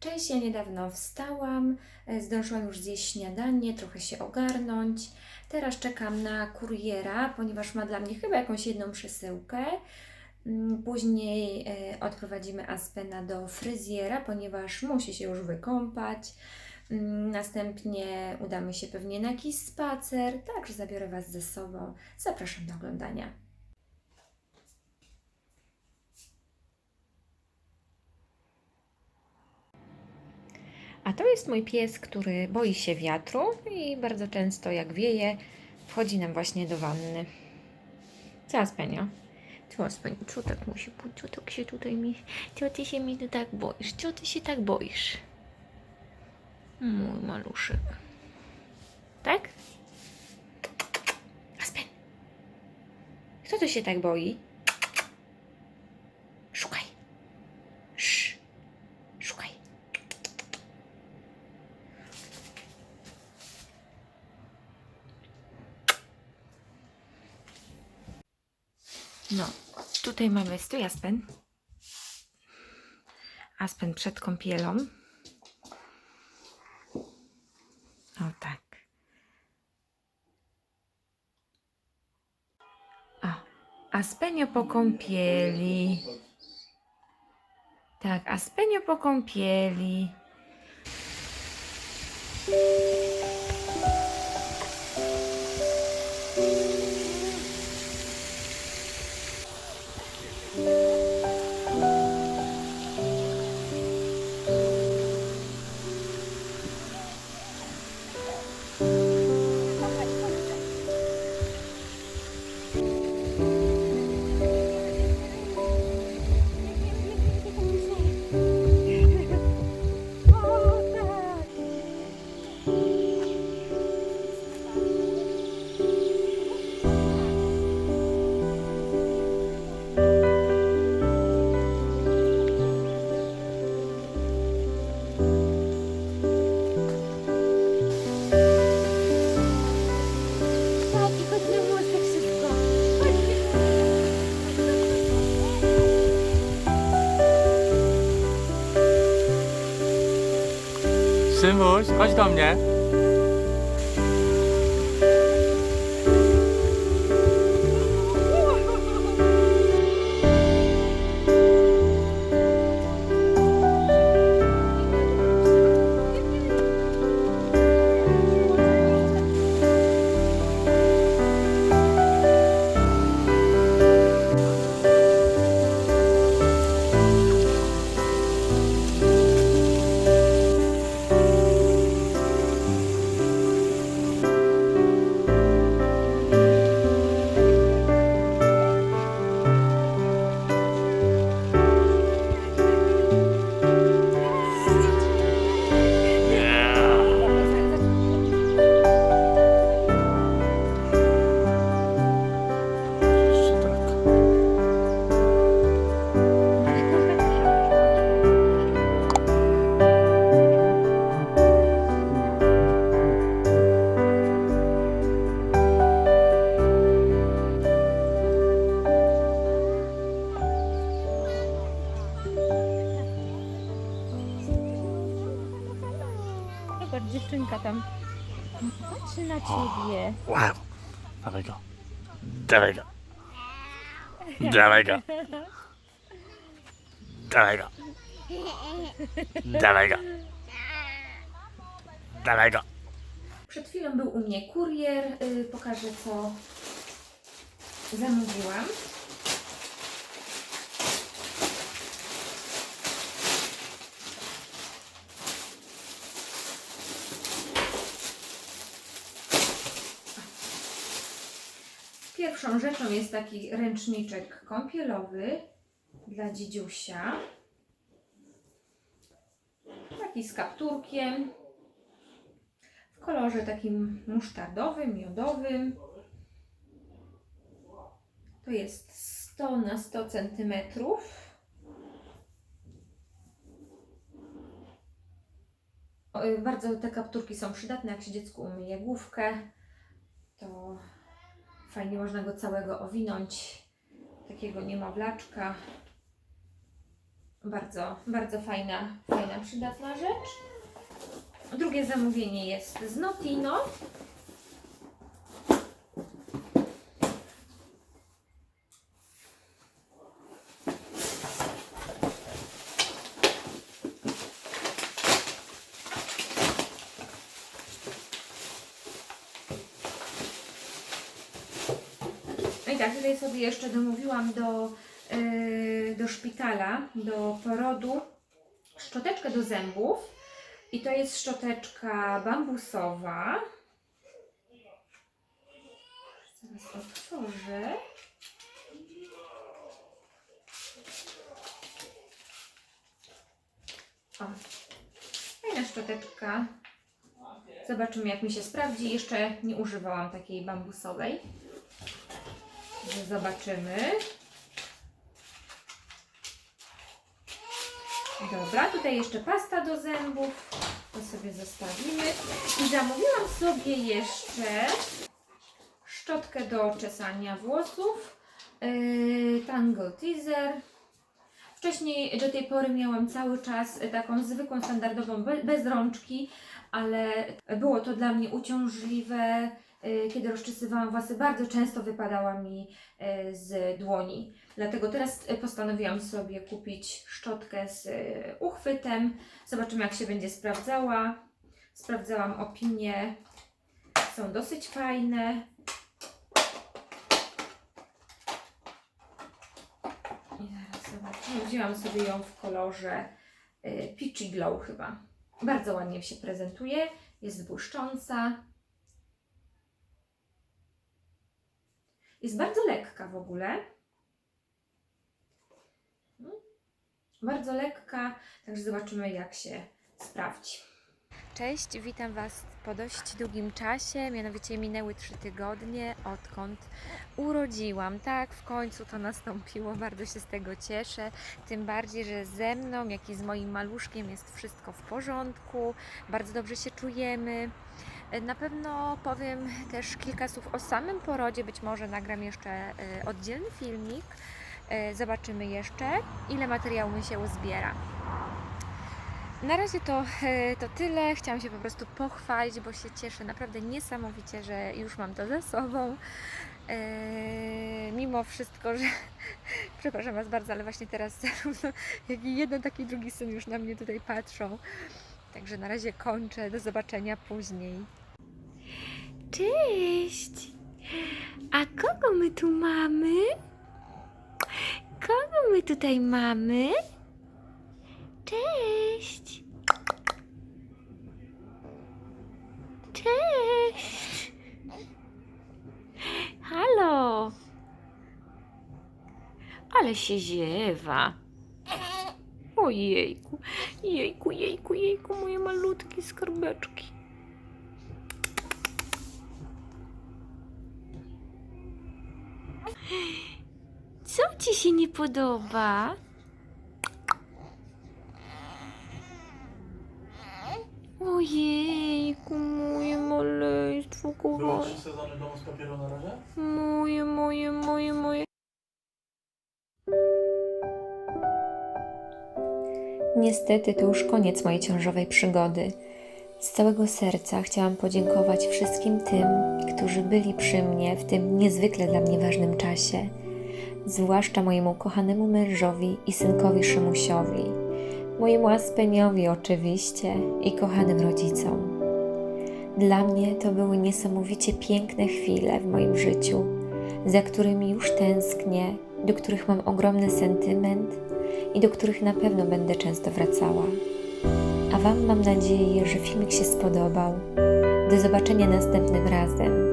Cześć, ja niedawno wstałam, e, zdążyłam już zjeść śniadanie, trochę się ogarnąć. Teraz czekam na kuriera, ponieważ ma dla mnie chyba jakąś jedną przesyłkę. Mm, Później e, odprowadzimy Aspena do fryzjera, ponieważ musi się już wykąpać. Mm, Następnie udamy się pewnie na jakiś spacer, także zabiorę Was ze sobą. Zapraszam do oglądania. A to jest mój pies, który boi się wiatru i bardzo często jak wieje, wchodzi nam właśnie do wanny. Co Aspenio? Co Aspenio? Co tak musi być? Co tak się tutaj mi... Co ty się mi tu tak boisz? Co ty się tak boisz? Mój maluszek. Tak? Aspen! Kto tu się tak boi? Tutaj mamy stój Aspen. Aspen przed kąpielą. O tak. O, Aspenio po kąpieli. Tak, Aspenio po kąpieli. Szymuś, chodź do mnie. Patrzy na ciebie. Wow. Dawaj go. Dawaj go. Dawaj go. Dawaj go. Dawaj go. Dawaj go. Przed chwilą był u mnie kurier. y, Pokażę, co zamówiłam. Pierwszą rzeczą jest taki ręczniczek kąpielowy dla dzidziusia. Taki z kapturkiem w kolorze takim musztardowym, miodowym. To jest 100 na 100 centymetrów. O, y, Bardzo te kapturki są przydatne, jak się dziecku umyje główkę, to fajnie można go całego owinąć, takiego niemowlaczka. Bardzo, bardzo fajna, fajna, przydatna rzecz. Drugie zamówienie jest z Notino. Tak, tutaj sobie jeszcze domówiłam do, yy, do szpitala, do porodu, szczoteczkę do zębów. I to jest szczoteczka bambusowa. Zaraz otworzę. O, fajna szczoteczka. Zobaczymy, jak mi się sprawdzi. Jeszcze nie używałam takiej bambusowej. Także Zobaczymy. Dobra, tutaj jeszcze pasta do zębów. To sobie zostawimy. I zamówiłam sobie jeszcze szczotkę do czesania włosów. Yy, Tangle Teaser. Wcześniej do tej pory miałam cały czas taką zwykłą, standardową, be- bez rączki, ale było to dla mnie uciążliwe. Yy, Kiedy rozczesywałam włosy, bardzo często wypadała mi yy, z dłoni. Dlatego teraz y, postanowiłam sobie kupić szczotkę z y, uchwytem. Zobaczymy, jak się będzie sprawdzała. Sprawdzałam opinie. Są dosyć fajne. Wzięłam sobie ją w kolorze y, Peachy Glow chyba. Bardzo ładnie się prezentuje. Jest błyszcząca. Jest bardzo lekka w ogóle. bardzo lekka, także zobaczymy jak się sprawdzi. Cześć, witam Was po dość długim czasie, mianowicie minęły trzy tygodnie, odkąd urodziłam. Tak, w końcu to nastąpiło, bardzo się z tego cieszę, tym bardziej, że ze mną, jak i z moim maluszkiem jest wszystko w porządku, bardzo dobrze się czujemy. Na pewno powiem też kilka słów o samym porodzie, być może nagram jeszcze e, oddzielny filmik. E, Zobaczymy jeszcze, ile materiału mi się uzbiera. Na razie to, e, to tyle. Chciałam się po prostu pochwalić, bo się cieszę naprawdę niesamowicie, że już mam to za sobą. E, mimo wszystko, że przepraszam Was bardzo, ale właśnie teraz zarówno jak i jeden, tak i drugi syn już na mnie tutaj patrzą. Także na razie kończę. Do zobaczenia później. Cześć! A kogo my tu mamy? Kogo my tutaj mamy? Cześć! Cześć! Halo! Ale się ziewa. Ojejku, jejku, jejku, jejku, moje malutkie skarbeczki. Co ci się nie podoba? Ojejku, moje maleństwo, Było kochane. trzy sezony domu z papieru na razie? Moje, moje, moje, moje. Niestety to już koniec mojej ciążowej przygody. Z całego serca chciałam podziękować wszystkim tym, którzy byli przy mnie w tym niezwykle dla mnie ważnym czasie, zwłaszcza mojemu kochanemu mężowi i synkowi Szymusiowi, mojemu Aspeniowi oczywiście i kochanym rodzicom. Dla mnie to były niesamowicie piękne chwile w moim życiu, za którymi już tęsknię, do których mam ogromny sentyment i do których na pewno będę często wracała. A Wam mam nadzieję, że filmik się spodobał. Do zobaczenia następnym razem.